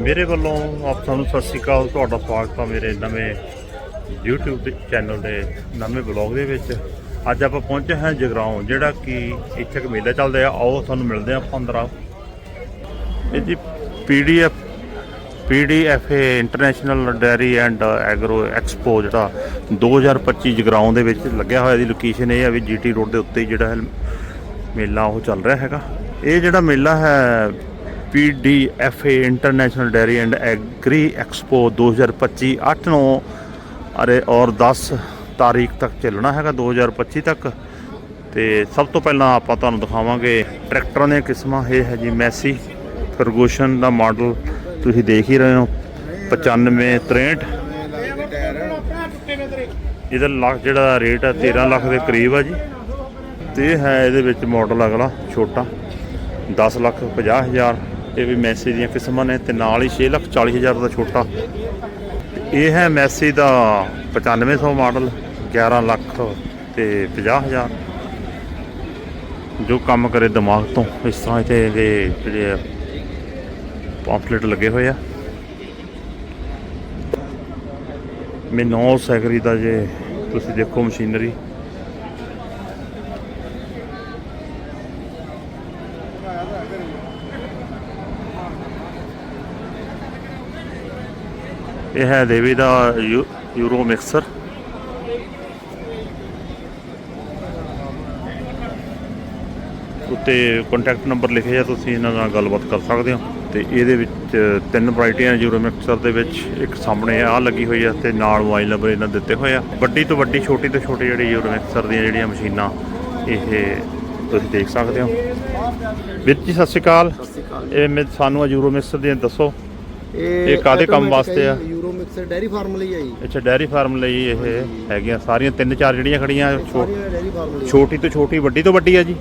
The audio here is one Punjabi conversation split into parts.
ਮੇਰੇ ਵੱਲੋਂ ਆਪ ਤੁਹਾਨੂੰ ਸਤਿ ਸ਼੍ਰੀ ਅਕਾਲ, ਤੁਹਾਡਾ ਸਵਾਗਤ ਹੈ ਮੇਰੇ ਨਵੇਂ YouTube ਦੇ ਚੈਨਲ ਦੇ ਨਵੇਂ ਬਲੌਗ ਦੇ ਵਿੱਚ। ਅੱਜ ਆਪਾਂ ਪਹੁੰਚੇ ਹਾਂ ਜਗਰਾਉਂ, ਜਿਹੜਾ ਕਿ ਇੱਥੇ ਇੱਕ ਮੇਲਾ ਚੱਲਦਾ ਆ। ਆਓ, ਤੁਹਾਨੂੰ ਮਿਲਦੇ ਆ। 15 ਇਹ ਜੀ, PDF PDFA international dairy and agro expo ਜਿਹੜਾ 2025 ਜਗਰਾਉਂ ਦੇ ਵਿੱਚ ਲੱਗਿਆ ਹੋਇਆ ਦੀ ਲੋਕੇਸ਼ਨ ਇਹ ਆ ਵੀ GT ਰੋਡ ਦੇ ਉੱਤੇ ਹੀ ਜਿਹੜਾ ਹੈ ਮੇਲਾ ਉਹ ਚੱਲ ਰਿਹਾ ਹੈਗਾ। ਇਹ ਜਿਹੜਾ ਮੇਲਾ ਹੈ PDFA international dairy and agri expo 2025 8 9 ਅਰੇ ਔਰ 10 ਤਾਰੀਖ ਤੱਕ ਚੱਲਣਾ ਹੈਗਾ 2025 ਤੱਕ। ਤੇ ਸਭ ਤੋਂ ਪਹਿਲਾਂ ਆਪਾਂ ਤੁਹਾਨੂੰ ਦਿਖਾਵਾਂਗੇ ਟਰੈਕਟਰਾਂ ਦੀਆਂ ਕਿਸਮਾਂ। ਇਹ ਹੈ ਜੀ ਮੈਸੀ ਫਰਗੂਸ਼ਨ ਦਾ ਮਾਡਲ। ਤੁਸੀਂ ਦੇਖ ਹੀ ਰਹੇ ਹੋ 95 63 ਇਹਦਾ ਲੱਖ ਜਿਹੜਾ ਰੇਟ ਹੈ 13 ਲੱਖ ਦੇ ਕਰੀਬ ਆ ਜੀ। ਤੇ ਹੈ ਇਹਦੇ ਵਿੱਚ ਮਾਡਲ ਅਗਲਾ, ਛੋਟਾ 10 ਲੱਖ 50 ਹਜ਼ਾਰ। ਇਹ ਵੀ ਮੈਸੀ ਦੀਆਂ ਕਿਸਮਾਂ ਨੇ ਤੇ ਨਾਲ ਹੀ 6 ਲੱਖ 40 ਹਜ਼ਾਰ ਦਾ ਛੋਟਾ। ਇਹ ਹੈ ਮੈਸੀ ਦਾ 9500 ਮਾਡਲ 11 ਲੱਖ ਤੇ 50 ਹਜ਼ਾਰ। ਜੋ ਕੰਮ ਕਰੇ ਦਿਮਾਗ ਤੋਂ, ਇਸ ਤਰ੍ਹਾਂ ਤੇ ਇਹਦੇ ਜਿਹੜੇ ਪੰਫਲੇਟ ਲੱਗੇ ਹੋਏ ਆ। ਮੈਨੋ ਸੈਕਰੀ ਦਾ ਜੇ ਤੁਸੀਂ ਦੇਖੋ ਮਸ਼ੀਨਰੀ ਇਹ ਹੈ ਦੇਵੀ ਦਾ ਯੂਰੋ ਮਿਕਸਰ। ਉੱਤੇ ਕੰਟੈਕਟ ਨੰਬਰ ਲਿਖਿਆ ਜਾਂ ਤੁਸੀਂ ਇਹਨਾਂ ਨਾਲ ਗੱਲਬਾਤ ਕਰ ਸਕਦੇ ਹੋ। ਤੇ ਇਹਦੇ ਵਿੱਚ ਤਿੰਨ ਵੈਰਾਈਟੀਆਂ ਯੂਰੋ ਮਿਕਸਰ ਦੇ ਵਿੱਚ ਇੱਕ ਸਾਹਮਣੇ ਆ ਲੱਗੀ ਹੋਈ ਆ ਤੇ ਨਾਲ ਮੋਬਾਈਲ ਨੰਬਰ ਇਹਨਾਂ ਦਿੱਤੇ ਹੋਏ ਆ। ਵੱਡੀ ਤੋਂ ਵੱਡੀ ਛੋਟੀ ਤੋਂ ਛੋਟੀ ਜਿਹੜੀ ਯੂਰੋ ਮਿਕਸਰ ਦੀਆਂ ਜਿਹੜੀਆਂ ਮਸ਼ੀਨਾਂ ਇਹ ਤੁਸੀਂ ਦੇਖ ਸਕਦੇ ਹੋ। ਵੀਰ ਜੀ ਸਤਿ ਸ਼੍ਰੀ ਅਕਾਲ। ਇਹ ਮੈਂ ਸਾਨੂੰ ਯੂਰੋ ਮਿਕਸਰ ਦੀਆਂ ਦੱਸੋ। ਇਹ ਕਾਹਦੇ ਕੰਮ ਵਾਸਤੇ ਆ? ਮਿਕਸਰ ਡੈਰੀ ਫਾਰਮ ਲਈ ਜੀ ਅੱਛਾ ਡੈਰੀ ਫਾਰਮ ਲਈ ਇਹ ਹੈਗੀਆਂ ਸਾਰੀਆਂ ਤਿੰਨ ਚਾਰ ਜਿਹੜੀਆਂ ਖੜੀਆਂ ਛੋ- ਸਾਰੀਆਂ ਡੈਰੀ ਫਾਰਮ ਲਈ ਛੋਟੀ ਤੋਂ ਛੋਟੀ ਵੱਡੀ ਤੋਂ ਵੱਡੀ ਆ ਜੀ?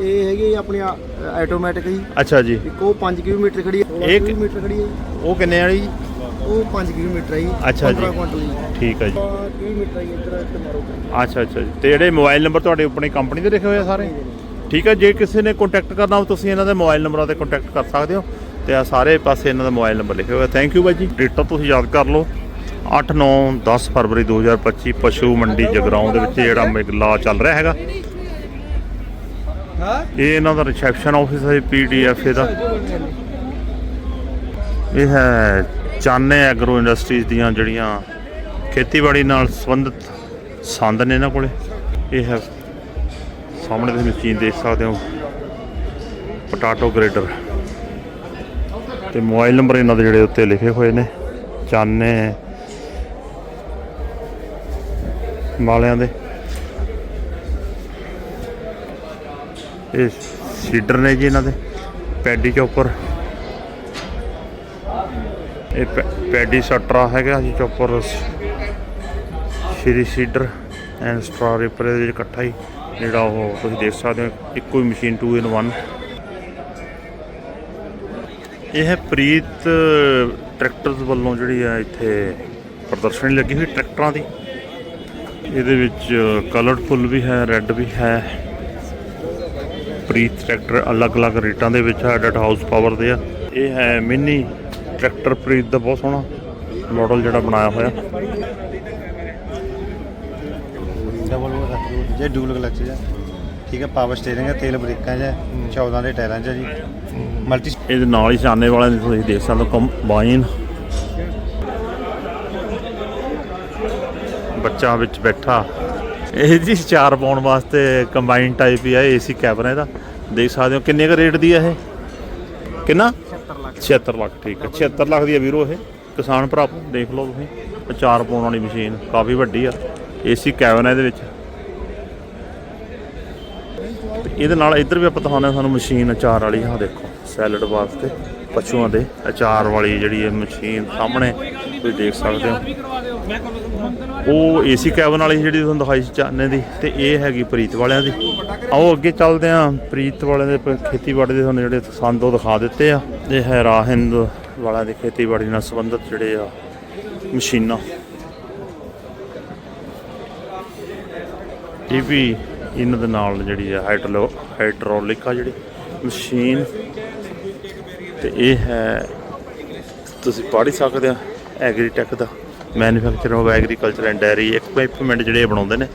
ਇਹ ਹੈਗੀ ਜੀ ਆਪਣੀ ਆਟੋਮੈਟਿਕ ਜੀ। ਅੱਛਾ ਜੀ। ਇੱਕ ਉਹ 5 ਕਿਲੋਮੀਟਰ ਖੜੀ ਹੈ ਇਹ ਕਿ- ਕਿਲੋਮੀਟਰ ਖੜੀ ਹੈ ਜੀ। ਉਹ ਕਿੰਨੇ ਵਾਲੀ? ਜੀ ਉਹ 5 ਕਿਲੋਮੀਟਰ ਹੈ ਜੀ ਅੱਛਾ ਜੀ। 15 ਕੁਇੰਟਲ ਜੀ। ਠੀਕ ਹੈ ਜੀ। 5 ਕਿਲੋਮੀਟਰ ਹੈ ਜੀ, ਇੱਧਰ ਇੱਥੇ ਮਾਰੋ। ਅੱਛਾ ਅੱਛਾ ਜੀ। ਤੇ ਜਿਹੜੇ ਮੋਬਾਈਲ ਨੰਬਰ ਤੁਹਾਡੇ ਆਪਣੀ ਕੰਪਨੀ ਦੇ ਲਿਖੇ ਹੋਏ ਆ ਸਾਰੇ? ਠੀਕ ਹੈ ਜੇ ਕਿਸੇ ਨੇ ਕੰਟੈਕਟ ਕਰਨਾ ਹੋ ਤੁਸੀਂ ਇਹਨਾਂ ਦੇ ਮੋਬਾਈਲ ਨੰਬਰਾਂ ਤੇ ਕੰਟੈਕਟ ਕਰ ਸਕਦੇ ਹੋ। ਤੇ ਆ ਸਾਰੇ ਪਾਸੇ ਇਹਨਾਂ ਦਾ ਮੋਬਾਈਲ ਨੰਬਰ ਲਿਖੇ ਹੋਏ ਥੈਂਕ ਯੂ ਬਾਈ ਜੀ। ਡੇਟਾ ਤੁਸੀਂ ਯਾਦ ਕਰ ਲਓ। 8 9 10 ਫਰਵਰੀ 2025 ਪਸ਼ੂ ਮੰਡੀ ਜਗਰਾਉਂ ਦੇ ਵਿੱਚ ਜਿਹੜਾ ਮੇਲਾ ਚੱਲ ਰਿਹਾ ਹੈਗਾ। ਇਹ ਇਹਨਾਂ ਦਾ ਰਿਸੈਪਸ਼ਨ ਆਫਿਸ ਹੈ ਪੀਡੀਐਫ ਦਾ ਇਹ ਹੈ ਚਾਨੇ ਐਗਰੋ ਇੰਡਸਟਰੀਜ਼ ਦੀਆਂ ਜਿਹੜੀਆਂ ਖੇਤੀਬਾੜੀ ਨਾਲ ਸੰਬੰਧਿਤ ਸੰਦ ਨੇ ਇਹਨਾਂ ਕੋਲੇ। ਇਹ ਹੈ ਸਾਹਮਣੇ ਤੁਸੀਂ ਮਸ਼ੀਨ ਦੇਖ ਸਕਦੇ ਹੋ। Potato grader. ਤੇ ਮੋਬਾਈਲ ਨੰਬਰ ਇਹਨਾਂ ਦੇ ਜਿਹੜੇ ਉੱਤੇ ਲਿਖੇ ਹੋਏ ਨੇ ਚਾਨੇ ਵਾਲਿਆਂ ਦੇ। ਇਹ ਸੀਡਰ ਨੇ ਜੀ ਇਹਨਾਂ ਦੇ ਪੈਡੀ ਚੋਪਰ ਇਹ ਪੈ- ਪੈਡੀ ਸਟਰਾ ਹੈਗਾ ਜੀ, chopper super seeder and straw reaper ਦੇ ਵਿੱਚ ਇਕੱਠਾ ਹੀ। ਜਿਹੜਾ ਉਹ ਤੁਸੀਂ ਦੇਖ ਸਕਦੇ ਹੋ, ਇੱਕੋ ਹੀ ਮਸ਼ੀਨ 2 ਇਨ 1 ਇਹ ਹੈ ਪ੍ਰੀਤ ਟਰੈਕਟਰਸ ਵੱਲੋਂ ਜਿਹੜੀ ਆ ਇੱਥੇ ਪ੍ਰਦਰਸ਼ਨੀ ਲੱਗੀ ਹੋਈ ਟਰੈਕਟਰਾਂ ਦੀ। ਇਹਦੇ ਵਿੱਚ ਕਲਰਫੁੱਲ ਵੀ ਹੈ ਰੈੱਡ ਵੀ ਹੈ। ਪ੍ਰੀਤ ਟਰੈਕਟਰ ਅਲੱਗ-ਅਲੱਗ ਰੇਟਾਂ ਦੇ ਵਿੱਚ ਹੈ ਡਟ ਹਾਊਸ ਪਾਵਰ ਦੇ ਆ। ਇਹ ਹੈ ਮਿੰਨੀ ਟਰੈਕਟਰ ਪ੍ਰੀਤ ਦਾ ਬਹੁਤ ਸੋਹਣਾ ਮਾਡਲ ਜਿਹੜਾ ਬਣਾਇਆ ਹੋਇਆ। ਡਬਲ ਜੇ ਡੂਲ ਕਲਚ ਹੈ ਠੀਕ ਹੈ ਪਾਵਰ ਸਟੀਅਰਿੰਗ ਹੈ ਤੇਲ ਬ੍ਰੇਕਾਂ 'ਚ ਹੈ 14 ਦੇ ਟਾਇਰਾਂ 'ਚ ਹੈ ਜੀ। ਮਲਟੀ ਇਹਦੇ ਨਾਲ ਹੀ ਸਾਨੇ ਵਾਲਿਆਂ ਦੀ ਤੁਸੀਂ ਦੇਖ ਸਕਦੇ ਹੋ ਕੰਬਾਈਨ ਬੱਚਾ ਵਿੱਚ ਬੈਠਾ। ਇਹ ਜੀ ਚਾਰ ਪਾਉਣ ਵਾਸਤੇ ਕੰਬਾਈਨ ਟਾਈਪ ਹੀ ਆ ਏਸੀ ਕੈਬਨ ਇਹਦਾ। ਦੇਖ ਸਕਦੇ ਹੋ ਕਿੰਨੇ ਕੁ ਰੇਟ ਦੀ ਆ ਇਹ? ਕਿੰਨਾ? 76 ਲੱਖ। ਠੀਕ ਹੈ। 76 ਲੱਖ ਦੀ ਆ ਵੀਰੋ ਇਹ। ਕਿਸਾਨ ਭਰਾ ਦੇਖ ਲਓ ਤੁਸੀਂ ਚਾਰ ਪਾਉਣ ਵਾਲੀ ਮਸ਼ੀਨ ਕਾਫੀ ਵੱਡੀ ਆ। ਏਸੀ ਕੈਬਨ ਹੈ ਇਹਦੇ ਵਿੱਚ। ਇਹਦੇ ਨਾਲ ਇੱਧਰ ਵੀ ਆਪਾਂ ਦਿਖਾਉਂਦੇ ਹਾਂ ਤੁਹਾਨੂੰ ਮਸ਼ੀਨ ਅਚਾਰ ਵਾਲੀ। ਆਹ ਦੇਖੋ ਸੈਲਡ ਵਾਸਤੇ ਪਸ਼ੂਆਂ ਦੇ ਅਚਾਰ ਵਾਲੀ ਜਿਹੜੀ ਇਹ ਮਸ਼ੀਨ ਸਾਹਮਣੇ, ਤੁਸੀਂ ਦੇਖ ਸਕਦੇ ਹੋ। ਉਹ ਏਸੀ ਕੈਬਨ ਵਾਲੀ ਜਿਹੜੀ ਤੁਹਾਨੂੰ ਦਿਖਾਈ ਸੀ ਚਾਨੇ ਦੀ ਤੇ ਇਹ ਹੈਗੀ ਪ੍ਰੀਤ ਵਾਲਿਆਂ ਦੀ। ਆਓ ਅੱਗੇ ਚੱਲਦੇ ਹਾਂ। ਪ੍ਰੀਤ ਵਾਲਿਆਂ ਦੇ ਖੇਤੀਬਾੜੀ ਦੇ ਤੁਹਾਨੂੰ ਜਿਹੜੇ ਸੰਦ ਉਹ ਦਿਖਾ ਦਿੱਤੇ ਆ। ਇਹ ਹੈ ਰਾਹਿੰਦ ਵਾਲਿਆਂ ਦੀ ਖੇਤੀਬਾੜੀ ਨਾਲ ਸੰਬੰਧਿਤ ਜਿਹੜੇ ਆ ਮਸ਼ੀਨਾਂ। ਇਹ ਵੀ ਇਹਨਾਂ ਦੇ ਨਾਲ ਜਿਹੜੀ ਆ ਹਾਈਡਰੋ ਹਾਈਡਰੋਲਿਕ ਆ ਜਿਹੜੀ ਮਸ਼ੀਨ। ਤੇ ਇਹ ਹੈ, ਤੁਸੀਂ ਪੜ੍ਹ ਹੀ ਸਕਦੇ ਆ, Agritech the. Manufacture of agriculture and dairy equipment ਜਿਹੜੇ ਬਣਾਉਂਦੇ ਨੇ।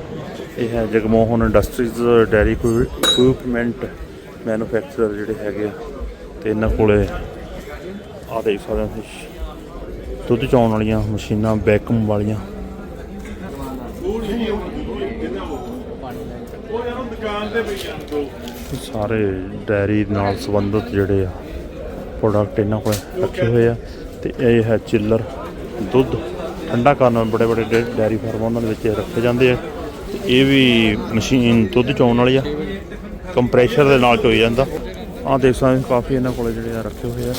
ਇਹ ਹੈ Jagmohan industries dairy equipment manufacturer ਜਿਹੜੇ ਹੈਗੇ ਆ। ਤੇ ਇਹਨਾਂ ਕੋਲੇ ਆ ਦੇਖ ਸਕਦੇ ਹੋ ਦੁੱਧ ਚੋਣ ਵਾਲੀਆਂ ਮਸ਼ੀਨਾਂ ਵੈਕੂਮ ਵਾਲੀਆਂ। ਸਾਰੇ ਡੈਰੀ ਨਾਲ ਸੰਬੰਧਿਤ ਜਿਹੜੇ ਆ ਪ੍ਰੋਡਕਟ ਇਹਨਾਂ ਕੋਲ ਰੱਖੇ ਹੋਏ ਆ। ਤੇ ਇਹ ਹੈ ਚਿੱਲਰ ਦੁੱਧ। ਠੰਡਾ ਕਰਨ ਵਾਲੇ ਬੜੇ ਬੜੇ ਡੈ- ਡੈਰੀ ਫਾਰਮ ਉਹਨਾਂ ਦੇ ਵਿੱਚ ਇਹ ਰੱਖੇ ਜਾਂਦੇ ਆ। ਤੇ ਇਹ ਵੀ ਮਸ਼ੀਨ ਦੁੱਧ ਚੋਣ ਵਾਲੀ ਆ। ਕੰਪਰੈਸ਼ਰ ਦੇ ਨਾਲ ਚੋਈ ਜਾਂਦਾ। ਆਹ ਦੇਖ ਸਕਦੇ ਕਾਫੀ ਇਹਨਾਂ ਕੋਲ ਜਿਹੜੇ ਆ ਰੱਖੇ ਹੋਏ ਆ।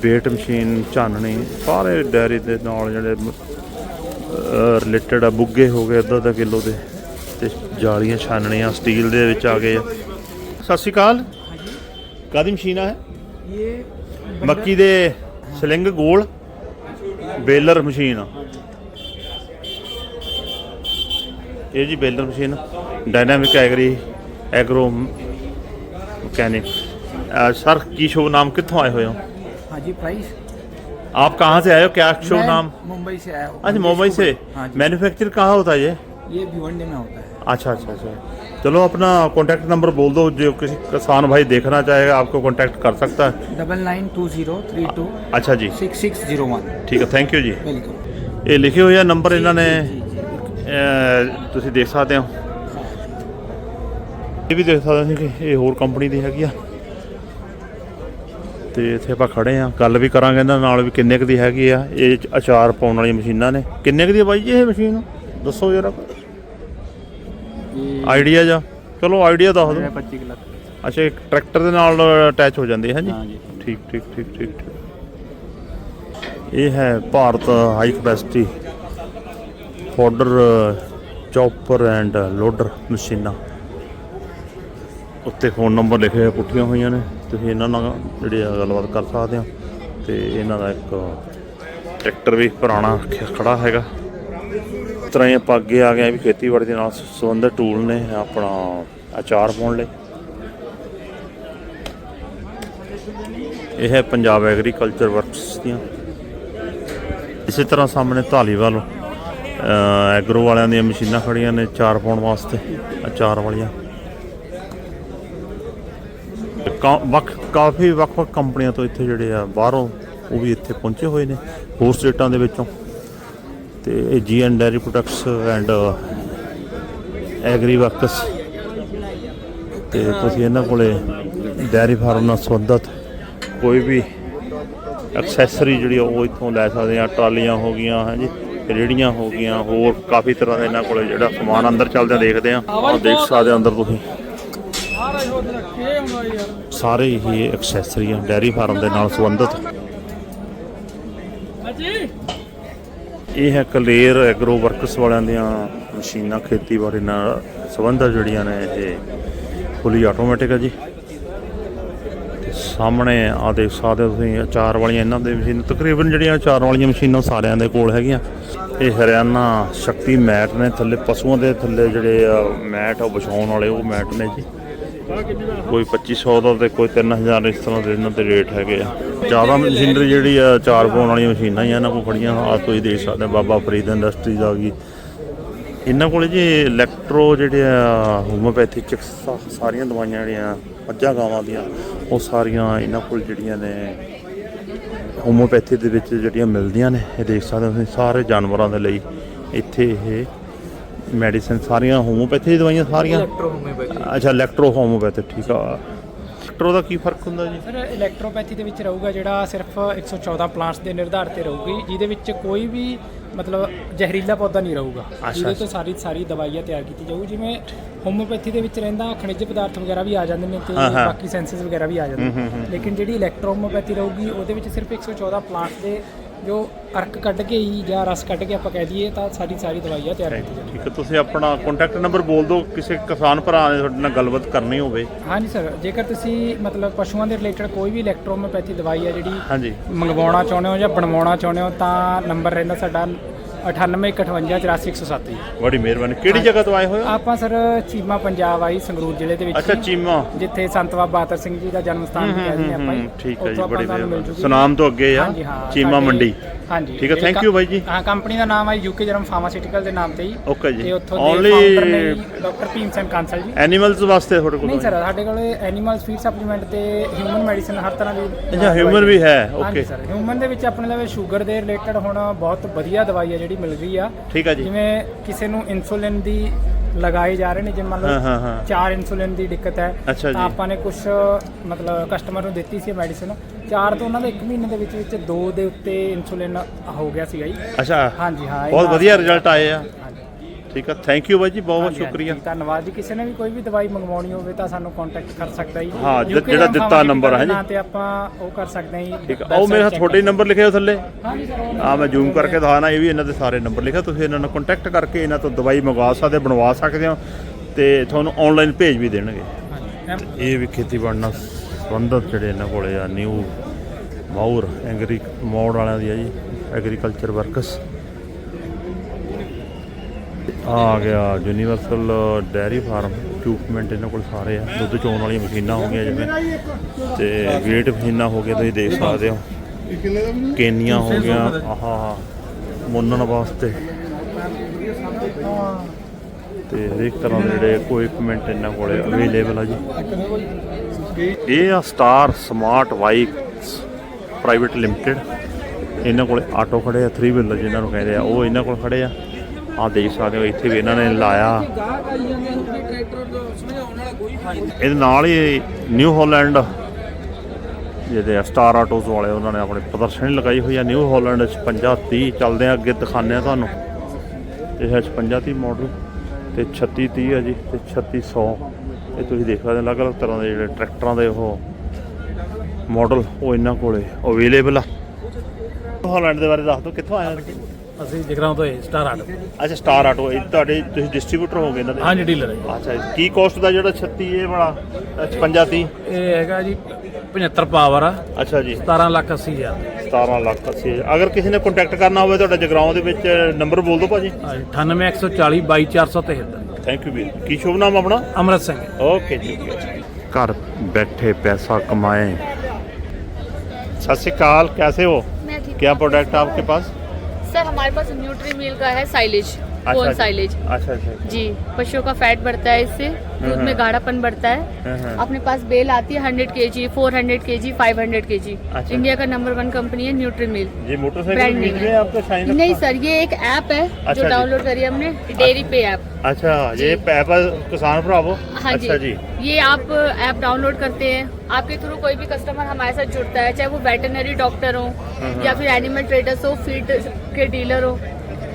ਵੇਟ ਮਸ਼ੀਨ ਝਾਨਣੀ, ਸਾਰੇ ਡੈਰੀ ਦੇ ਨਾਲ ਜਿਹੜੇ ਰਿਲੇਟਡ ਆ, ਬੁੱਗੇ ਹੋ ਗਏ ਅੱਧਾ ਅੱਧਾ ਕਿਲੋ ਦੇ। ਤੇ ਜਾਲੀਆਂ ਛਾਨਣੀਆਂ ਸਟੀਲ ਦੇ ਵਿੱਚ ਆ ਗਏ ਆ ਸਤਿ ਸ਼੍ਰੀ ਅਕਾਲ ਕਾਦੀ ਮਸ਼ੀਨ ਆ ਹੈ ये ਮੱਕੀ ਦੇ ਸਲਿੰਗ ਗੋਲ ਬੇਲਰ ਮਸ਼ੀਨ ਆ ਇਹ ਜੀ baler machine dynamic agri agro mechanic sir की शुभ नाम कितों आए हुए हो हाँ जी प्राइस आप कहाँ से आए हो क्या शुभ मैं नाम मुंबई से आया हूँ अच्छा मुंबई से हाँ जी मैन्युफैक्चर कहाँ होता है ये ये भिवंडी में होता है अच्छा अच्छा अच्छा चलो अपना कॉन्टैक्ट नंबर बोल दो जो किसी किसान भाई देखना चाहेगा आपको कॉन्टैक्ट कर सकता है double nine two zero three two अच्छा जी सिक्स सिक्स जीरो वन ਠੀਕ ਹੈ ਥੈਂਕ ਯੂ ਜੀ वेलकम ਇਹ ਲਿਖੇ ਹੋਏ ਆ ਨੰਬਰ ਇਹਨਾਂ ਨੇ ਅਹ, ਤੁਸੀਂ ਦੇਖ ਸਕਦੇ ਹੋ ਇਹ ਵੀ ਦੇਖ ਸਕਦੇ ਹੋ ਕਿ ਇਹ ਹੋਰ ਕੰਪਨੀ ਦੀ ਹੈਗੀ ਆ ਤੇ ਇੱਥੇ ਆਪਾਂ ਖੜੇ ਆ ਗੱਲ ਵੀ ਕਰਾਂਗੇ ਇਹਨਾਂ ਨਾਲ ਵੀ ਕਿੰਨੇ ਕੁ ਦੀ ਹੈਗੀ ਆ ਇਹ 'ਚ ਅਚਾਰ ਪਾਉਣ ਵਾਲੀਆਂ ਮਸ਼ੀਨਾਂ ਨੇ ਕਿੰਨੇ ਕੁ ਦੀ ਆ ਬਾਈ ਜੀ ਇਹ ਮਸ਼ੀਨ ਦੱਸੋ ਜਰਾ ਆਈਡੀਆ ਜਾ? ਚਲੋ ਆਈਡੀਆ ਦੱਸ ਦਿਓ। 25 ਲੱਖ। ਅੱਛਾ ਇੱਕ ਟਰੈਕਟਰ ਦੇ ਨਾਲ ਅਟੈਚ ਹੋ ਜਾਂਦੀ ਹੈ ਜੀ ਹਾਂ ਜੀ ਠੀਕ ਠੀਕ ਠੀਕ ਠੀਕ ਠੀਕ। ਇਹ ਹੈ Bharat high capacity fodder chopper and loader ਮਸ਼ੀਨਾਂ। ਉੱਤੇ ਫੋਨ ਨੰਬਰ ਲਿਖੇ ਹੋਏ ਪੁੱਠੀਆਂ ਹੋਈਆਂ ਨੇ। ਤੁਸੀਂ ਇਹਨਾਂ ਨਾਲ ਜਿਹੜੇ ਗੱਲਬਾਤ ਕਰ ਸਕਦੇ ਹੋ ਤੇ ਇਹਨਾਂ ਦਾ ਇੱਕ ਟਰੈਕਟਰ ਵੀ ਪੁਰਾਣਾ ਖੜਾ ਹੈਗਾ। ਤਰ੍ਹਾਂ ਹੀ ਆਪਾਂ ਅੱਗੇ ਆ ਗਏ ਹਾਂ ਵੀ ਖੇਤੀਬਾੜੀ ਦੇ ਨਾਲ ਸੰਬੰਧਿਤ ਟੂਲ ਨੇ ਆਪਣਾ ਅਚਾਰ ਪਾਉਣ ਲਈ। ਇਹ ਹੈ ਪੰਜਾਬ ਐਗਰੀਕਲਚਰ ਵਰਕਸ ਦੀਆਂ। ਇਸੇ ਤਰ੍ਹਾਂ ਸਾਹਮਣੇ ਧਾਲੀਵਾਲ ਐਗਰੋ ਵਾਲਿਆਂ ਦੀਆਂ ਮਸ਼ੀਨਾਂ ਖੜੀਆਂ ਨੇ ਚਾਰ ਪਾਉਣ ਵਾਸਤੇ ਅਚਾਰ ਵਾਲੀਆਂ। ਵੱਖ, ਕਾਫੀ ਵੱਖ-ਵੱਖ ਕੰਪਨੀਆਂ ਤੋਂ ਇੱਥੇ ਜਿਹੜੇ ਆ, ਬਾਹਰੋਂ ਉਹ ਵੀ ਇੱਥੇ ਪਹੁੰਚੇ ਹੋਏ ਨੇ। ਹੋਰ ਸਟੇਟਾਂ ਦੇ ਵਿੱਚੋਂ। ਤੇ ਇਹ ਜੀ and dairy products and agri works ਤੇ ਤੁਸੀਂ ਇਹਨਾਂ ਕੋਲੇ ਡੈਰੀ ਫਾਰਮ ਨਾਲ ਸੰਬੰਧਿਤ ਕੋਈ ਵੀ ਐਕਸੈਸਰੀ ਜਿਹੜੀ ਆ ਉਹ ਇੱਥੋਂ ਲੈ ਸਕਦੇ ਆ। ਟਰਾਲੀਆਂ ਹੋ ਗਈਆਂ, ਹਾਂਜੀ, ਰੇੜੀਆਂ ਹੋ ਗਈਆਂ, ਹੋਰ ਕਾਫੀ ਤਰ੍ਹਾਂ ਦੇ ਇਹਨਾਂ ਕੋਲੇ ਜਿਹੜਾ ਸਮਾਨ ਅੰਦਰ ਚੱਲਦਿਆਂ ਦੇਖਦੇ ਆ। ਉਹ ਦੇਖ ਸਕਦੇ ਆ ਅੰਦਰ ਤੁਸੀਂ। ਸਾਰੇ ਹੀ ਐਕਸੈਸਰੀਆਂ ਡੈਰੀ ਫਾਰਮ ਦੇ ਨਾਲ ਸੰਬੰਧਿਤ। ਇਹ ਹੈ ਕਲੇਰ ਐਗਰੋ ਵਰਕਸ ਵਾਲਿਆਂ ਦੀਆਂ ਮਸ਼ੀਨਾਂ ਖੇਤੀਬਾੜੀ ਨਾਲ ਸੰਬੰਧਿਤ ਜਿਹੜੀਆਂ ਨੇ ਇਹ ਫੁੱਲੀ ਆਟੋਮੈਟਿਕ ਹੈ ਜੀ। ਸਾਹਮਣੇ ਆ ਦੇਖ ਸਕਦੇ ਹੋ ਤੁਸੀਂ ਅਚਾਰ ਵਾਲੀਆਂ ਇਹਨਾਂ ਦੇ ਮਸ਼ੀਨ, ਤਕਰੀਬਨ ਜਿਹੜੀਆਂ ਅਚਾਰ ਵਾਲੀਆਂ ਮਸ਼ੀਨਾਂ ਸਾਰਿਆਂ ਦੇ ਕੋਲ ਹੈਗੀਆਂ। ਇਹ ਹਰਿਆਣਾ ਸ਼ਕਤੀ ਮੈਟ ਨੇ, ਥੱਲੇ ਪਸ਼ੂਆਂ ਦੇ ਥੱਲੇ ਜਿਹੜੇ ਆ ਮੈਟ ਆ ਉਹ ਵਿਛਾਉਣ ਵਾਲੇ ਉਹ ਮੈਟ ਨੇ ਜੀ। ਕੋਈ 2500 ਦਾ ਤੇ ਕੋਈ 3000 ਇਸ ਤਰ੍ਹਾਂ ਦੇ ਇਹਨਾਂ ਦੇ ਰੇਟ ਹੈਗੇ ਆ। ਜ਼ਿਆਦਾ ਮਸ਼ੀਨਰੀ ਜਿਹੜੀ ਆ ਚਾਰ ਪਾਉਣ ਵਾਲੀਆਂ ਮਸ਼ੀਨਾਂ ਹੀ ਆ ਇਹਨਾਂ ਕੋਲ ਖੜੀਆਂ ਆ ਤੁਸੀਂ ਦੇਖ ਸਕਦੇ ਹੋ, ਬਾਬਾ ਫਰੀਦ ਇੰਡਸਟਰੀਜ਼ ਆ ਗਈ। ਇਹਨਾਂ ਕੋਲ ਜੀ ਇਲੈਕਟ੍ਰੋ ਜਿਹੜੇ ਆ ਹੋਮੋਪੈਥੀ ਚਿਕਿਤਸਾ ਸਾਰੀਆਂ ਦਵਾਈਆਂ ਜਿਹੜੀਆਂ ਮੱਝਾਂ ਗਾਵਾਂ ਦੀਆਂ ਉਹ ਸਾਰੀਆਂ ਇਹਨਾਂ ਕੋਲ ਜਿਹੜੀਆਂ ਨੇ ਹੋਮੋਪੈਥੀ ਦੇ ਵਿੱਚ ਜਿਹੜੀਆਂ ਮਿਲਦੀਆਂ ਨੇ ਇਹ ਦੇਖ ਸਕਦੇ ਹੋ ਤੁਸੀਂ ਸਾਰੇ ਜਾਨਵਰਾਂ ਦੇ ਲਈ ਇੱਥੇ ਇਹ ਮੈਡੀਸਿਨ ਸਾਰੀਆਂ ਹੋਮੋਪੈਥੀ ਦਵਾਈਆਂ ਸਾਰੀਆਂ? ਅੱਛਾ ਇਲੈਕਟ੍ਰੋ ਹੋਮੋਪੈਥੀ ਠੀਕ ਆ। ਇਲੈਕਟ੍ਰੋ ਦਾ ਕੀ ਫ਼ਰਕ ਹੁੰਦਾ ਜੀ? ਸਰ ਇਲੈਕਟ੍ਰੋਪੈਥੀ ਦੇ ਵਿੱਚ ਰਹੂਗਾ ਜਿਹੜਾ ਸਿਰਫ 114 ਪਲਾਂਟਸ ਦੇ ਨਿਰਧਾਰ ਤੇ ਰਹੂਗੀ ਜਿਹਦੇ ਵਿੱਚ ਕੋਈ ਵੀ ਮਤਲਬ ਜ਼ਹਿਰੀਲਾ ਪੌਦਾ ਨਹੀਂ ਰਹੂਗਾ। ਜਿਹਦੇ ਤੋਂ ਸਾਰੀ ਸਾਰੀ ਦਵਾਈਆਂ ਤਿਆਰ ਕੀਤੀ ਜਾਊ ਜਿਵੇਂ ਹੋਮੋਪੈਥੀ ਦੇ ਵਿੱਚ ਰਹਿੰਦਾ ਖਣਿਜ ਪਦਾਰਥ ਵਗੈਰਾ ਵੀ ਆ ਜਾਂਦੇ ਨੇ ਤੇ। ਬਾਕੀ ਸੈਂਸਸ ਵਗੈਰਾ ਵੀ ਆ ਜਾਂਦੇ ਨੇ। ਲੇਕਿਨ ਜਿਹੜੀ ਇਲੈਕਟ੍ਰੋਹੋਮੋਪੈਥੀ ਰਹੂਗੀ ਉਹਦੇ ਵਿੱਚ ਸਿਰਫ 114 ਪਲਾਂਟਸ ਦੇ ਜੋ ਅਰਕ ਕੱਢ ਕੇ ਹੀ ਜਾਂ ਰਸ ਕੱਢ ਕੇ ਆਪਾਂ ਕਹਿ ਦਈਏ ਤਾਂ ਸਾਰੀ ਸਾਰੀ ਦਵਾਈਆਂ ਤਿਆਰ ਕੀਤੀ ਜਾਂਦੀ ਠੀਕ ਹੈ। ਤੁਸੀਂ ਆਪਣਾ ਕੰਟੈਕਟ ਨੰਬਰ ਬੋਲ ਦਿਓ ਕਿਸੇ ਕਿਸਾਨ ਭਰਾ ਨੇ ਤੁਹਾਡੇ ਨਾਲ ਗੱਲਬਾਤ ਕਰਨੀ ਹੋਵੇ। ਹਾਂਜੀ ਸਰ ਜੇਕਰ ਤੁਸੀਂ ਮਤਲਬ ਪਸ਼ੂਆਂ ਦੇ ਰਿਲੇਟਡ ਕੋਈ ਵੀ ਇਲੈਕਟ੍ਰੋਹੋਮੋਪੈਥੀ ਦਵਾਈ ਹੈ ਜਿਹੜੀ ਹਾਂਜੀ। ਮੰਗਵਾਉਣਾ ਚਾਹੁੰਦੇ ਹੋ ਜਾਂ ਬਣਵਾਉਣਾ ਚਾਹੁੰਦੇ ਹੋ ਤਾਂ ਨੰਬਰ ਰਹਿੰਦਾ ਸਾਡਾ 9815844107 ਜੀ। ਬੜੀ ਮਿਹਰਬਾਨੀ। ਕਿਹੜੀ ਜਗ੍ਹਾ ਤੋਂ ਆਏ ਹੋਏ ਹੋ? ਆਪਾਂ ਸਰ ਚੀਮਾ ਪੰਜਾਬ ਆਈ ਸੰਗਰੂਰ ਜ਼ਿਲ੍ਹੇ ਦੇ ਵਿੱਚ ਅੱਛਾ ਹੀ, ਚੀਮਾ। ਜਿੱਥੇ ਸੰਤ ਬਾਬਾ ਬਾਤਰ ਸਿੰਘ ਜੀ ਦਾ ਜਨਮ ਸਥਾਨ ਵੀ ਕਹਿੰਦੇ ਆਪਾਂ ਜੀ। ਠੀਕ ਹੈ ਜੀ ਉੱਥੋਂ ਆਪਾਂ ਬੜੀ ਤੁਹਾਨੂੰ ਮਿਲ ਮਿਹਰਬਾਨੀ ਜੂਗੀ। ਸੁਨਾਮ ਤੋਂ ਅੱਗੇ ਆ ਹਾਂਜੀ ਹਾਂ ਚੀਮਾ ਸਾਡੇ- ਮੰਡੀ। ਹਾਂਜੀ। ਠੀਕ ਹੈ, ਇਹ thank ਕੰ- you ਬਾਈ ਜੀ। ਹਾਂ ਕੰਪਨੀ ਦਾ ਨਾਮ ਹੈ ਯੂਕੇ ਜਰਮ ਫਾਰਮਾਸਿਊਟੀਕਲ ਦੇ ਨਾਮ ਤੇ ਹੀ ਓਕੇ ਜੀ। ਤੇ ਉੱਥੋਂ ਦੇ ਓਨਲੀ ਫਾਊਂਡਰ ਨੇ ਡਾਕਟਰ ਭੀਮ ਸਿੰਘ ਕਾਂਸਲ ਜੀ। ਐਨੀਮਲਸ ਵਾਸਤੇ ਤੁਹਾਡੇ ਕੋਲ ਨਹੀਂ ਸਰ ਸਾਡੇ ਕੋਲ ਐਨੀਮਲ ਫੀਡ ਸਪਲੀਮੈਂਟ ਤੇ ਹਿਊਮਨ ਮੈਡੀਸਨ ਹਰ ਤਰ੍ਹਾਂ ਦੀ ਅੱਛਾ ਹਿਊਮਨ ਵੀ ਹੈ ਹਾਂਜੀ ਓਕੇ ਸਰ ਹਿਊਮਨ ਦੇ ਵਿੱਚ ਆਪਣੇ ਲਵੇ ਸ਼ੂਗਰ ਦੇ ਰਿਲੇਟਡ ਹੁਣ ਬਹੁਤ ਵਧੀਆ ਦਵਾਈ ਹੈ ਜਿਹੜੀ ਮਿਲ ਰਹੀ ਆ ਠੀਕ ਹੈ ਜੀ ਜਿਵੇਂ ਕਿਸੇ ਨੂੰ ਇਨਸੂਲਿਨ ਦੀ ਲਗਾਏ ਜਾ ਰਹੇ ਨੇ ਜਿਵੇਂ ਮੰਨ ਲਓ। ਚਾਰ ਇਨਸੂਲਿਨ ਦੀ ਦਿੱਕਤ ਹੈ ਜੀ। ਤਾਂ ਆਪਾਂ ਨੇ ਕੁਝ ਮਤਲਬ ਕਸਟਮਰ ਨੂੰ ਦਿੱਤੀ ਸੀ ਮੈਡੀਸਿਨ ਚਾਰ ਤੋਂ ਉਹਨਾਂ ਦੇ 1 ਮਹੀਨੇ ਦੇ ਵਿੱਚ ਵਿੱਚ ਦੋ ਦੇ ਉੱਤੇ ਇਨਸੂਲਿਨ ਹੋ ਗਿਆ ਸੀਗਾ ਜੀ ਅੱਛਾ ਹਾਂਜੀ ਹਾਂ ਬਹੁਤ ਵਧੀਆ ਰਿਜ਼ਲਟ ਆਏ ਆ। ਠੀਕ ਆ? ਥੈਂਕ ਯੂ ਬਾਈ ਜੀ ਬਹੁਤ ਬਹੁਤ ਹਾਂਜੀ, ਸ਼ੁਕਰੀਆ। ਹਾਂਜੀ, ਧੰਨਵਾਦ ਜੀ। ਕਿਸੇ ਨੇ ਵੀ ਕੋਈ ਵੀ ਦਵਾਈ ਮੰਗਵਾਉਣੀ ਹੋਵੇ ਤਾਂ ਸਾਨੂੰ ਕੰਟੈਕਟ ਕਰ ਸਕਦਾ ਜੀ। ਹਾਂ, UK ਜਿਹੜਾ ਦਿੱਤਾ number ਹੈ ਜੀ। ਨਾਂ ਤੇ ਆਪਾਂ ਉਹ ਕਰ ਸਕਦੇ ਹਾਂ ਜੀ। ਠੀਕ ਆ ਉਹ ਮੇਰੇ website ਤੁਹਾਡੇ ਨੰਬਰ ਲਿਖੇ ਹੋ। ਥੱਲੇ। ਹਾਂਜੀ ਸਰ ਉਹ ਆ ਮੈਂ ਜ਼ੂਮ ਕਰਕੇ ਦਿਖਾਣਾ ਇਹ ਵੀ ਇਹਨਾਂ ਦੇ ਸਾਰੇ ਨੰਬਰ ਲਿਖਿਆ। ਤੁਸੀਂ ਇਹਨਾਂ ਨਾਲ ਕੰਟੈਕਟ ਕਰਕੇ ਇਹਨਾਂ ਤੋਂ ਦਵਾਈ ਮੰਗਵਾ ਸਕਦੇ ਹੋ, ਬਣਵਾ ਸਕਦੇ ਹੋ ਤੇ ਤੁਹਾਨੂੰ ਆਨਲਾਈਨ ਭੇਜ ਵੀ ਦੇਣਗੇ। ਹਾਂਜੀ ਇਹ ਵੀ ਖੇਤੀਬਾੜੀ ਨਾਲ ਸੰਬੰਧਿਤ ਜਿਹੜੇ ਇਹਨਾਂ ਕੋਲੇ ਆ ਨਿਊ ਮਾਊਰ ਐਗਰੀ ਮੋੜ ਵਾਲਿਆਂ ਦੀ ਆ ਜੀ ਐਗਰੀਕਲਚਰ ਵਰਕਸ ਆ ਗਿਆ ਯੂਨੀਵਰਸਲ ਡੈਰੀ ਫਾਰਮ ਇਕਵਿਪਮੈਂਟ ਇਹਨਾਂ ਕੋਲ ਸਾਰੇ ਆ। ਦੁੱਧ ਚੋਣ ਵਾਲੀਆਂ ਮਸ਼ੀਨਾਂ ਹੋ ਗਈਆਂ ਜਿਵੇਂ। ਤੇ ਵੇਟ ਮਸ਼ੀਨਾਂ ਹੋ ਗਈਆਂ, ਤੁਸੀਂ ਦੇਖ ਸਕਦੇ ਹੋ। ਕੇਨੀਆਂ ਹੋ ਗਈਆਂ, ਆਹਾ, ਮੁੰਨਣ ਵਾਸਤੇ। ਤੇ ਹਰੇਕ ਤਰ੍ਹਾਂ ਦੇ ਜਿਹੜੇ ਕੋਈ ਇਕਵਿਪਮੈਂਟ ਇਹਨਾਂ ਕੋਲੇ ਅਵੇਲੇਬਲ ਆ ਜੀ। ਇਹ ਆ star smart bikes private limited ਇਹਨਾਂ ਕੋਲੇ ਆਟੋ ਖੜੇ ਆ 3 ਵੀਲਰ ਜਿਹਨਾਂ ਨੂੰ ਕਹਿੰਦੇ ਆ, ਉਹ ਇਹਨਾਂ ਕੋਲ ਖੜੇ ਆ। ਆ ਦੇਖ ਸਕਦੇ ਹੋ, ਇੱਥੇ ਵੀ ਇਹਨਾਂ ਨੇ ਲਾਇਆ। ਇਹਦੇ ਨਾਲ ਹੀ ਨਿਊ ਹਾਲੈਂਡ, ਜਿਹਦੇ ਆ ਸਟਾਰ ਆਟੋਸ ਵਾਲੇ, ਉਹਨਾਂ ਨੇ ਆਪਣੇ ਪ੍ਰਦਰਸ਼ਨੀ ਲਗਾਈ ਹੋਈ ਆ ਨਿਊ ਹਾਲੈਂਡ 56 30 ਚੱਲਦੇ ਆ ਅੱਗੇ, ਦਿਖਾਉਂਦੇ ਆ ਤੁਹਾਨੂੰ। ਇਹ ਹੈ 56 30 ਮਾਡਲ ਤੇ 36 30 ਹੈ ਜੀ, ਤੇ 3600 ਇਹ ਤੁਸੀਂ ਦੇਖ ਸਕਦੇ ਅਲੱਗ-ਅਲੱਗ ਤਰ੍ਹਾਂ ਦੇ ਜਿਹੜੇ ਟਰੈਕਟਰਾਂ ਦੇ ਉਹ ਮਾਡਲ ਉਹ ਇਹਨਾਂ ਕੋਲੇ ਅਵੇਲੇਬਲ ਆ। ਹਾਲੈਂਡ ਦੇ ਬਾਰੇ ਦੱਸ ਦਿਓ, ਕਿੱਥੋਂ ਆਇਆ ਤੁਸੀਂ ਅਸੀਂ ਜਗਰਾਉਂ ਤੋਂ ਸਟਾਰ ਆਟੋ ਅੱਛਾ ਸਟਾਰ ਆਟੋ ਇਹ ਤੁਹਾਡੇ ਤੁਸੀਂ ਡਿਸਟ੍ਰੀਬਿਊਟਰ ਹੋਗੇ ਇਹਨਾਂ ਦੇ ਹਾਂਜੀ ਡੀਲਰ ਹੈ ਜੀ। ਅੱਛਾ ਜੀ। ਕੀ ਕੋਸਟ ਦਾ ਜਿਹੜਾ 36 ਇਹ ਵਾਲਾ ਅ, 56 30 ਇਹ ਹੈਗਾ ਜੀ 75 ਪਾਵਰ ਆ ਅੱਛਾ ਜੀ 17 ਲੱਖ 80 ਹਜ਼ਾਰ 17 ਲੱਖ 80 ਹਜ਼ਾਰ। ਅਗਰ ਕਿਸੇ ਨੇ ਕੰਟੈਕਟ ਕਰਨਾ ਹੋਵੇ ਤੁਹਾਡਾ ਜਗਰਾਉਂ ਦੇ ਵਿੱਚ ਨੰਬਰ ਬੋਲ ਦਿਓ ਭਾਜੀ ਹਾਂਜੀ 98140 22473 ਥੈਂਕ ਯੂ ਵੀਰ ਕੀ ਸ਼ੁਭ ਨਾਮ ਆਪਣਾ ਅਮਰਤ ਸਿੰਘ ओके जी घर बैठे पैसा कमाएं सत श्रीकाल कैसे हो मैं ठीक क्या प्रोडक्ट है आपके पास सर हमारे पास न्यूट्री मिल का है साइलेज बोन अच्छा साइलेज अच्छा अच्छा जी पशुओं का फैट बढ़ता है इससे दूध हाँ। में गाढ़ापन बढ़ता हाँ, है हाँ। अपने पास बेल आती है हंड्रेड के जी फोर हंड्रेड के जी फाइव हंड्रेड के जी अच्छा। इंडिया का नंबर वन कंपनी है न्यूट्री मिल ये मोटरसाइकिल है। नहीं सर ये एक ऐप है अच्छा जो। डाउनलोड करी हमने डेयरी पे ऐप अच्छा ये किसान भरावो हाँ अच्छा जी। ये आप ऐप डाउनलोड करते हैं। आपके थ्रू कोई भी कस्टमर हमारे साथ जुड़ता है चाहे वो वेटरनरी डॉक्टर हाँ, या फिर एनिमल ट्रेडर्स हो फ़ीड के डीलर हो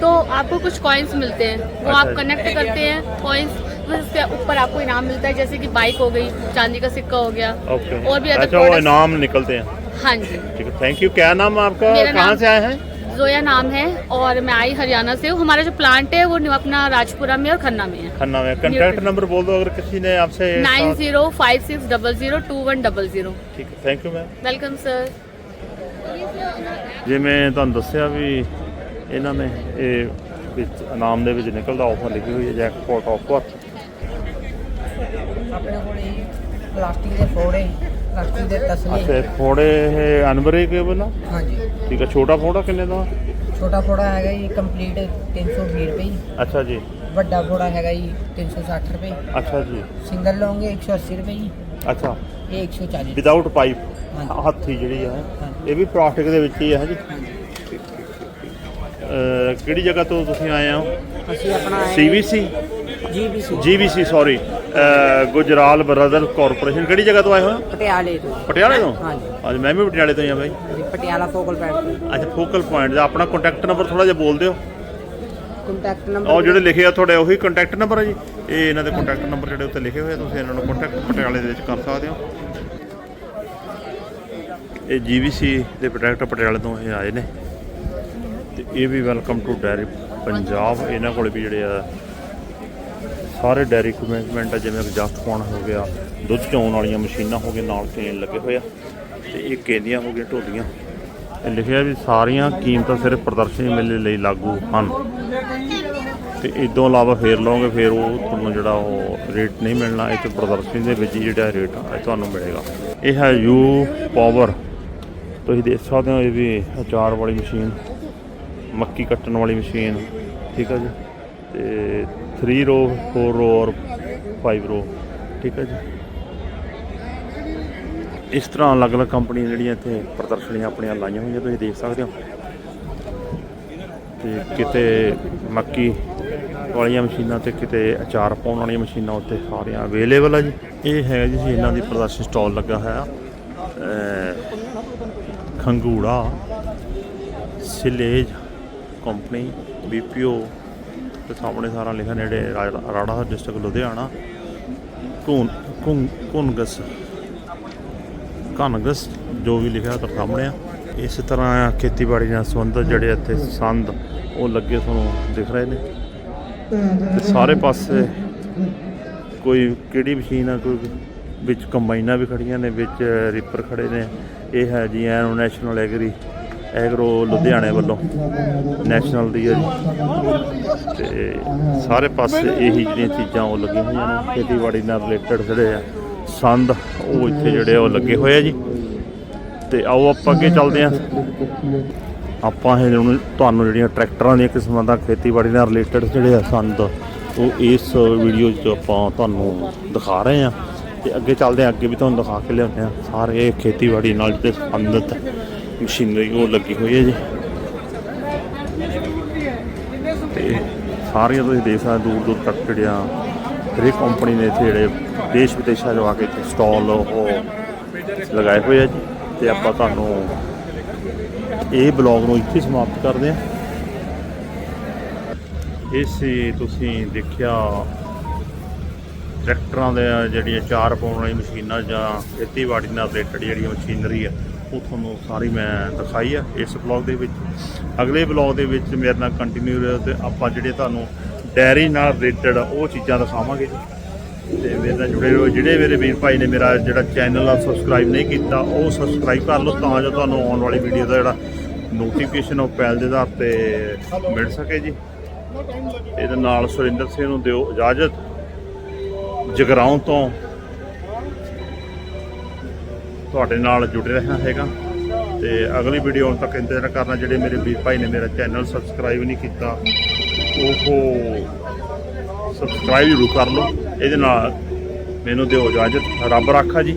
तो आपको कुछ कॉइन्स मिलते हैं वो अच्छा आप जी। कनेक्ट करते हैं कॉइन्स उसके ऊपर आपको इनाम मिलता है जैसे कि बाइक हो गई चांदी का सिक्का हो गया ओके और भी अदर अच्छा वो प्रोडक्ट्स इनाम निकलते हैं हाँ जी ठीक है थैंक यू क्या नाम है आपका मेरा कहाँ नाम- से आए हैं जोया नाम है और मैं आई हरियाणा से हूँ हमारा जो प्लांट है वो अपना राजपुरा में और खन्ना में है खन्ना में कंटैक्ट नंबर बोल दो अगर किसी ने आपसे nine zero five six double zero two one double zero ठीक है thank you ma'am welcome sir ਜਿਵੇਂ ਤੁਹਾਨੂੰ ਦੱਸਿਆ ਵੀ ਇਹਨਾਂ ਨੇ ਇਹ ਵਿੱਚ ਇਨਾਮ ਦੇ ਵਿੱਚ ਨਿਕਲਦਾ ਆਫਰ ਲਿਖੀ ਹੋਈ ਹੈ ਜੈਕਪੋਟ ਆਫਰ ਆਪਣੇ ਕੋਲ ਪਲਾਸਟਿਕ ਦੇ ਫੋੜੇ ਪਲਾਸਟਿਕ ਦੇ ਤਸਲੇ। ਅੱਛਾ ਥੋੜੇ ਇਹ ਅਨਬ੍ਰੇਕੇਬਲ ਆ ਹਾਂਜੀ। ਠੀਕ ਹੈ ਛੋਟਾ ਫੋੜਾ ਕਿੰਨੇ ਦਾ? ਛੋਟਾ ਫੋੜਾ ਹੈਗਾ ਜੀ ਕੰਪਲੀਟ 320 ਰੁਪਏ। ਅੱਛਾ ਜੀ। ਵੱਡਾ ਫੋੜਾ ਹੈਗਾ ਜੀ 360 ਰੁਪਏ। ਅੱਛਾ ਜੀ। ਸਿੰਗਲ ਲਓਗੇ 180 ਰੁਪਏ ਜੀ। ਅੱਛਾ। ਇਹ 140 ਵਿਦਆਊਟ ਪਾਈਪ। ਹੱਥੀ ਜਿਹੜੀ ਆ। ਹਾਂਜੀ। ਇਹ ਵੀ ਪਲਾਸਟਿਕ ਦੇ ਵਿੱਚ ਹੀ ਹੈ ਜੀ ਅਹ ਕਿਹੜੀ ਜਗ੍ਹਾ ਤੋਂ ਤੁਸੀਂ ਆਏ ਹੋ? ਅਸੀਂ ਆਪਣਾ CVC GBC GVC sorry Gujral brother corporation. ਕਿਹੜੀ ਜਗ੍ਹਾ ਤੋਂ ਆਏ ਹੋ? ਪਟਿਆਲੇ ਤੋਂ। ਪਟਿਆਲੇ ਤੋਂ? ਹਾਂਜੀ। ਅੱਜ ਮੈਂ ਵੀ ਪਟਿਆਲੇ ਤੋਂ ਹੀ ਆ ਬਾਈ। ਜੀ, ਪਟਿਆਲਾ ਫੋਕਲ ਪੈਡ ਅੱਛਾ ਫੋਕਲ ਪੁਆਇੰਟ ਦਾ ਆਪਣਾ ਕੰਟੈਕਟ ਨੰਬਰ ਥੋੜਾ ਜਿਹਾ ਬੋਲ ਦਿਓ। ਕੰਟੈਕਟ ਉਹ ਨੰਬਰ ਜਿਹੜੇ ਲਿਖੇ ਆ ਤੁਹਾਡੇ ਉਹੀ ਕੰਟੈਕਟ ਨੰਬਰ ਹੈ ਜੀ? ਇਹ ਇਹਨਾਂ ਦੇ ਕੰਟੈਕਟ ਨੰਬਰ ਜਿਹੜੇ ਉੱਤੇ ਲਿਖੇ ਹੋਏ ਆ ਤੁਸੀਂ ਇਹਨਾਂ ਨੂੰ ਕੰਟੈਕਟ ਪਟਿਆਲੇ ਦੇ ਵਿੱਚ ਕਰ ਸਕਦੇ ਹੋ। ਇਹ ਜੀਵੀਸੀ ਦੇ ਪ੍ਰੋਡਕਟ ਪਟਿਆਲੇ ਤੋਂ ਇਹ ਆਏ ਨੇ। ਇਹ ਵੀ ਵੈਲਕਮ ਟੂ ਡੈਰੀ ਪੰਜਾਬ। ਇਹਨਾਂ ਕੋਲ ਵੀ ਜਿਹੜੇ ਆ, ਸਾਰੇ ਡੈਰੀ ਇਕਵਿਪਮੈਂਟ ਆ, ਜਿਵੇਂ ਐਗਜ਼ਾਸਟ ਪਾਉਣ ਹੋ ਗਿਆ, ਦੁੱਧ ਚੋਣ ਵਾਲੀਆਂ ਮਸ਼ੀਨਾਂ ਹੋ ਗਈਆਂ, ਨਾਲ ਕੇਨ ਲੱਗੇ ਹੋਏ ਆ, ਤੇ ਇਹ ਕੇਂਦੀਆਂ ਹੋ ਗਈਆਂ ਢੋਲੀਆਂ। ਇਹ ਲਿਖਿਆ ਵੀ ਸਾਰੀਆਂ ਕੀਮਤਾਂ ਸਿਰਫ ਪ੍ਰਦਰਸ਼ਨੀ ਮੇਲੇ ਲਈ ਲਾਗੂ ਹਨ। ਤੇ ਇਦੋਂ ਇਲਾਵਾ ਫੇਰ ਲਓਗੇ ਫੇਰ ਉਹ ਤੁਹਾਨੂੰ ਜਿਹੜਾ ਉਹ ਰੇਟ ਨਹੀਂ ਮਿਲਣਾ, ਇਹ ਤੇ ਪ੍ਰਦਰਸ਼ਨੀ ਦੇ ਵਿੱਚ ਹੀ ਜਿਹੜਾ ਰੇਟ ਆ, ਇਹ ਤੁਹਾਨੂੰ ਮਿਲੇਗਾ। ਇਹ ਹੈ ਯੂ ਪਾਵਰ ਤੁਸੀਂ ਦੇਖ ਸਕਦੇ ਹੋ, ਇਹ ਵੀ ਅਚਾਰ ਵਾਲੀ ਮਸ਼ੀਨ। ਮੱਕੀ ਕੱਟਣ ਵਾਲੀ ਮਸ਼ੀਨ, ਠੀਕ ਆ ਜੀ? ਤੇ 3 ਰੋ 4 ਰੋ ਔਰ 5 ਰੋ ਠੀਕ ਹੈ ਜੀ? ਇਸ ਤਰ੍ਹਾਂ ਅਲੱਗ-ਅਲੱਗ ਕੰਪਨੀਆਂ ਜਿਹੜੀਆਂ ਇੱਥੇ ਪ੍ਰਦਰਸ਼ਨੀਆਂ ਆਪਣੀਆਂ ਲਾਈਆਂ ਹੋਈਆਂ, ਤੁਸੀਂ ਦੇਖ ਸਕਦੇ ਹੋ। ਤੇ ਕਿਤੇ ਮੱਕੀ ਵਾਲੀਆਂ ਮਸ਼ੀਨਾਂ ਤੇ ਕਿਤੇ ਅਚਾਰ ਪਾਉਣ ਵਾਲੀਆਂ ਮਸ਼ੀਨਾਂ ਉੱਤੇ ਸਾਰੀਆਂ ਅਵੇਲੇਬਲ ਆ ਜੀ। ਇਹ ਹੈ ਜੀ ਇਹਨਾਂ ਦੀ ਪ੍ਰਦਰਸ਼ਨ ਸਟਾਲ ਲੱਗਾ ਹੋਇਆ। ਅਹ ਖੰਗੂੜਾ, ਸਿਲੇਜ ਕੰਪਨੀ ਬੀਪੀਓ ਤੇ ਸਾਹਮਣੇ ਸਾਰਾ ਲਿਖਿਆ ਨੇੜੇ ਰਾ- ਰਾੜਾ ਡਿਸਟ੍ਰਿਕਟ ਲੁਧਿਆਣਾ ਕੁਨ ਕੁਨ ਕੁਨਗਸ ਕਨਗਸ ਜੋ ਵੀ ਲਿਖਿਆ ਤਾਂ ਸਾਹਮਣੇ ਆ। ਇਸ ਤਰ੍ਹਾਂ ਖੇਤੀਬਾੜੀ ਨਾਲ ਸੰਬੰਧਿਤ ਜਿਹੜੇ ਇੱਥੇ ਸੰਦ, ਉਹ ਲੱਗੇ ਤੁਹਾਨੂੰ ਦਿਖ ਰਹੇ ਨੇ। ਤੇ ਸਾਰੇ ਪਾਸੇ ਕੋਈ ਕਿਹੜੀ ਮਸ਼ੀਨ ਆ, ਕੋਈ ਵਿੱਚ ਕੰਬਾਈਨਾਂ ਵੀ ਖੜੀਆਂ ਨੇ, ਵਿੱਚ ਰੀਪਰ ਖੜੇ ਨੇ। ਇਹ ਹੈ ਜੀ ਐਨ ਨੈਸ਼ਨਲ ਐਗਰੀ ਐਗਰੋ ਲੁਧਿਆਣੇ ਵੱਲੋਂ ਨੈਸ਼ਨਲ ਦੀ ਹੈ ਜੀ। ਤੇ ਸਾਰੇ ਪਾਸੇ ਇਹੀ ਜਿਹੜੀਆਂ ਚੀਜ਼ਾਂ ਉਹ ਲੱਗੀਆਂ ਹੋਈਆਂ ਨੇ। ਖੇਤੀਬਾੜੀ ਨਾਲ ਰਿਲੇਟਡ ਜਿਹੜੇ ਆ, ਸੰਦ, ਉਹ ਇੱਥੇ ਜਿਹੜੇ ਆ ਉਹ ਲੱਗੇ ਹੋਏ ਆ ਜੀ। ਤੇ ਆਓ ਆਪਾਂ ਅੱਗੇ ਚੱਲਦੇ ਆ। ਆਪਾਂ ਇਹ ਹੁਣ ਤੁਹਾਨੂੰ ਜਿਹੜੀਆਂ ਟਰੈਕਟਰਾਂ ਦੀਆਂ ਕਿਸਮਾਂ ਦਾ ਖੇਤੀਬਾੜੀ ਨਾਲ ਰਿਲੇਟਡ ਜਿਹੜੇ ਆ ਸੰਦ, ਉਹ ਇਸ ਵੀਡੀਓ 'ਚ ਆਪਾਂ ਤੁਹਾਨੂੰ ਦਿਖਾ ਰਹੇ ਆ। ਤੇ ਅੱਗੇ ਚੱਲਦੇ ਆ, ਅੱਗੇ ਵੀ ਤੁਹਾਨੂੰ ਦਿਖਾ ਕੇ ਲਿਆਉਂਦੇ ਆ। ਸਾਰੇ ਖੇਤੀਬਾੜੀ ਨਾਲ ਜਿਹੜੇ ਸੰਬੰਧਿਤ ਮਸ਼ੀਨਰੀ ਉਹ ਲੱਗੀ ਹੋਈ ਹੈ ਜੀ। ਤੇ ਸਾਰੀਆਂ ਤੁਸੀਂ ਦੇਖ ਸਕਦੇ ਦੂਰ ਦੂਰ ਤੱਕ ਜਿਹੜੀਆਂ ਹਰੇਕ ਕੰਪਨੀ ਨੇ ਇੱਥੇ ਜਿਹੜੇ ਦੇਸ਼ ਵਿਦੇਸ਼ਾਂ ਚੋਂ ਆ ਕੇ ਇੱਥੇ ਸਟਾਲ ਉਹ ਲਗਾਏ ਹੋਏ ਆ ਜੀ। ਤੇ ਆਪਾਂ ਤੁਹਾਨੂੰ ਇਹ ਬਲੌਗ ਨੂੰ ਇੱਥੇ ਸਮਾਪਤ ਕਰਦੇ ਹਾਂ। ਇਹ ਤੁਸੀਂ ਦੇਖਿਆ ਟਰੈਕਟਰਾਂ ਦੇ ਜਿਹੜੀਆਂ ਚਾਰ ਪਾਉਣ ਵਾਲੀ ਮਸ਼ੀਨਾਂ ਜਾਂ ਖੇਤੀਬਾੜੀ ਨਾਲ ਰਿਲੇਟਡ ਜਿਹੜੀ ਮਸ਼ੀਨਰੀ ਆ। ਉਹ ਤੁਹਾਨੂੰ ਸਾਰੀ ਮੈਂ ਦਿਖਾਈ ਆ ਇਸ ਬਲੌਗ ਦੇ ਵਿੱਚ। ਅਗਲੇ ਬਲੌਗ ਦੇ ਵਿੱਚ ਮੇਰੇ ਨਾਲ ਕੰਟੀਨਿਊ ਰਹੋ ਤੇ ਆਪਾਂ ਜਿਹੜੇ ਤੁਹਾਨੂੰ ਡੈਰੀ ਨਾਲ ਰਿਲੇਟਡ ਉਹ ਚੀਜ਼ਾਂ ਦਿਖਾਵਾਂਗੇ। ਜੀ ਤੇ ਮੇਰੇ ਨਾਲ ਜੁੜੇ ਰਹੋ। ਜਿਹੜੇ ਮੇਰੇ ਵੀਰ ਭਾਈ ਨੇ ਮੇਰਾ ਜਿਹੜਾ ਚੈਨਲ ਆ ਸਬਸਕ੍ਰਾਈਬ ਨਹੀਂ ਕੀਤਾ, ਉਹ ਸਬਸਕ੍ਰਾਈਬ ਕਰ ਲਓ ਤਾਂ ਜੋ ਤੁਹਾਨੂੰ ਆਉਣ ਵਾਲੀ ਵੀਡੀਓ ਦਾ ਜਿਹੜਾ ਨੋਟੀਫਿਕੇਸ਼ਨ ਉਹ ਪਹਿਲ ਦੇ ਆਧਾਰ ਤੇ ਮਿਲ ਸਕੇ ਜੀ। ਇਹਦੇ ਨਾਲ ਸੁਰਿੰਦਰ ਸਿੰਘ ਨੂੰ ਦਿਓ ਇਜਾਜ਼ਤ। ਜਗਰਾਉਂ ਤੋਂ ਤੁਹਾਡੇ ਨਾਲ ਜੁੜੇ ਰਹਿਣਾ ਹੈਗਾ। ਤੇ ਅਗਲੀ ਵੀਡੀਓ ਆਉਣ ਤੱਕ ਇੰਤਜ਼ਾਰ ਕਰਨਾ, ਜਿਹੜੇ ਮੇਰੇ ਵੀਰ ਭਾਈ ਨੇ ਮੇਰਾ ਚੈਨਲ ਸਬਸਕ੍ਰਾਈਬ ਨਹੀਂ ਕੀਤਾ, ਉਹ ਸਬਸਕ੍ਰਾਈਬ ਜ਼ਰੂਰ ਕਰ ਲਓ। ਇਹਦੇ ਨਾਲ ਮੈਨੂੰ ਦਿਓ ਇਜਾਜ਼ਤ। ਰੱਬ ਰਾਖਾ ਜੀ।